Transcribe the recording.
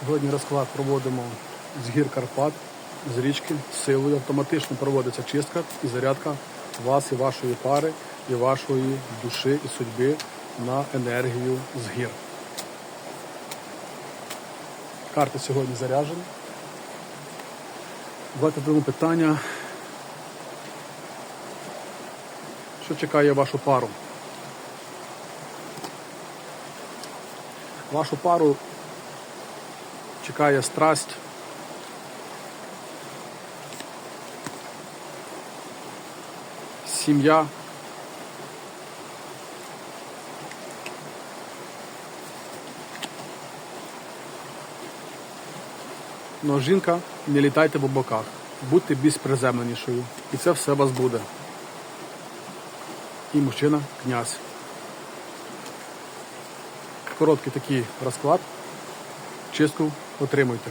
Сьогодні розклад проводимо з гір Карпат, з річки, з силою. Автоматично проводиться чистка і зарядка вас і вашої пари, і вашої душі і судьби на енергію з гір. Карти сьогодні заряджені. Давайте будемо питання. Що чекає вашу пару? Вашу пару чекає страсть. Сім'я. Но жінка, не літайте по боках, будьте більш приземленішою. І це все вас буде. І мужчина князь. Короткий такий розклад. Чистку отримуйте.